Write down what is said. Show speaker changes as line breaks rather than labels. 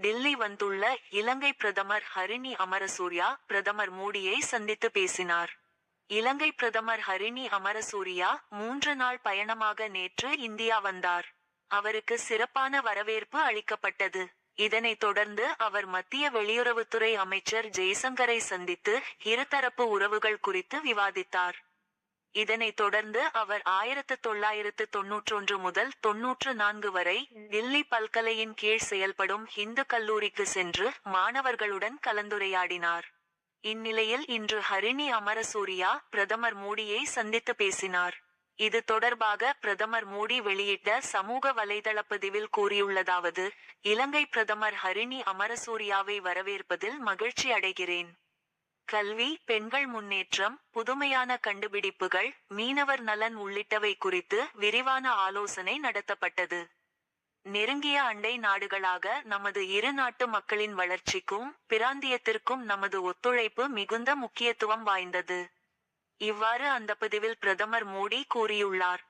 டில்லி வந்துள்ள இலங்கை பிரதமர் ஹரிணி அமரசூர்யா பிரதமர் மோடியை சந்தித்து பேசினார். இலங்கை பிரதமர் ஹரிணி அமரசூரியா மூன்று நாள் பயணமாக நேற்று இந்தியா வந்தார். அவருக்கு சிறப்பான வரவேற்பு அளிக்கப்பட்டது. இதனைத் தொடர்ந்து அவர் மத்திய வெளியுறவுத்துறை அமைச்சர் ஜெய்சங்கரை சந்தித்து இருதரப்பு உறவுகள் குறித்து விவாதித்தார். இதனைத் தொடர்ந்து அவர் ஆயிரத்து தொள்ளாயிரத்து தொன்னூற்றொன்று முதல் தொன்னூற்று நான்கு வரை டில்லி பல்கலையின் கீழ் செயல்படும் இந்து கல்லூரிக்கு சென்று மாணவர்களுடன் கலந்துரையாடினார். இந்நிலையில் இன்று ஹரிணி அமரசூரியா பிரதமர் மோடியை சந்தித்து பேசினார். இது தொடர்பாக பிரதமர் மோடி வெளியிட்ட சமூக வலைதள பதிவில் கூறியுள்ளதாவது இலங்கை பிரதமர் ஹரிணி அமரசூரியாவை வரவேற்பதில் மகிழ்ச்சி அடைகிறேன் கல்வி பெண்கள் முன்னேற்றம் புதுமையான கண்டுபிடிப்புகள் மீனவர் நலன் உள்ளிட்டவை குறித்து விரிவான ஆலோசனை நடத்தப்பட்டது. நெருங்கிய அண்டை நாடுகளாக நமது இரு நாட்டு மக்களின் வளர்ச்சிக்கும் பிராந்தியத்திற்கும் நமது ஒத்துழைப்பு மிகுந்த முக்கியத்துவம் வாய்ந்தது. இவ்வாறு அந்த பதிவில் பிரதமர் மோடி கூறியுள்ளார்.